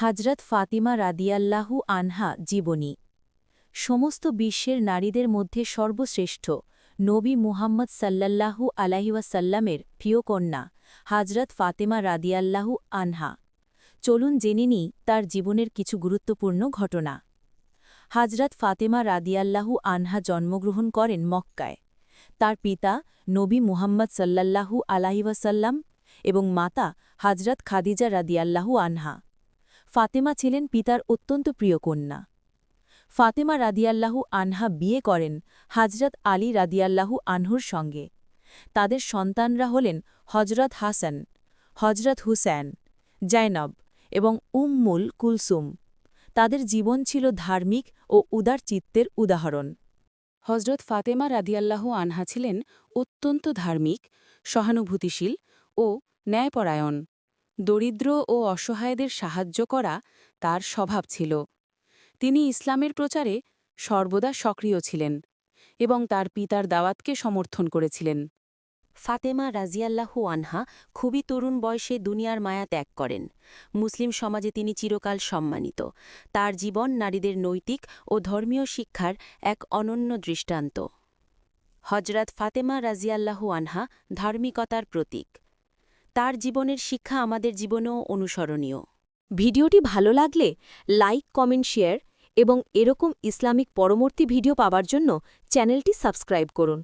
হাজরত ফাতিমা রাদিয়াল্লাহু আনহা জীবনী। সমস্ত বিশ্বের নারীদের মধ্যে সর্বশ্রেষ্ঠ নবী মুহাম্মদ সাল্লাল্লাহু আলাহিওয়াসাল্লামের প্রিয় কন্যা হাজরত ফাতেমা রাদিয়াল্লাহু আনহা। চলুন জেনে নিই তার জীবনের কিছু গুরুত্বপূর্ণ ঘটনা। হাজরত ফাতেমা রাদিয়াল্লাহু আনহা জন্মগ্রহণ করেন মক্কায়। তার পিতা নবী মুহাম্মদ সাল্লাল্লাহু আলাহিওয়াসাল্লাম এবং মাতা হাজরত খাদিজা রাদিয়াল্লাহু আনহা। ফাতেমা ছিলেন পিতার অত্যন্ত প্রিয় কন্যা। ফাতেমা রাদিয়াল্লাহু আনহা বিয়ে করেন হাজরত আলী রাদিয়াল্লাহু আনহুর সঙ্গে। তাদের সন্তানরা হলেন হজরত হাসান হজরত হুসেন, জাইনব এবং উম্মুল কুলসুম। তাদের জীবন ছিল ধার্মিক ও উদার চিত্তের উদাহরণ। হজরত ফাতেমা রাদিয়াল্লাহু আনহা ছিলেন অত্যন্ত ধার্মিক, সহানুভূতিশীল ও ন্যায়পরায়ণ। দরিদ্র ও অসহায়দের সাহায্য করা তার স্বভাব ছিল। তিনি ইসলামের প্রচারে সর্বদা সক্রিয় ছিলেন এবং তার পিতার দাওয়াতকে সমর্থন করেছিলেন। ফাতেমা রাজিয়াল্লাহু আনহা খুবই তরুণ বয়সে দুনিয়ার মায়া ত্যাগ করেন। মুসলিম সমাজে তিনি চিরকাল সম্মানিত। তার জীবন নারীদের নৈতিক ও ধর্মীয় শিক্ষার এক অনন্য দৃষ্টান্ত। হজরত ফাতেমা রাজিয়াল্লাহু আনহা ধার্মিকতার প্রতীক। তার জীবনের শিক্ষা আমাদের জীবনেও অনুসরণীয়। ভিডিওটি ভালো লাগলে লাইক, কমেন্ট, শেয়ার এবং এরকম ইসলামিক পরবর্তী ভিডিও পাওয়ার জন্য চ্যানেলটি সাবস্ক্রাইব করুন।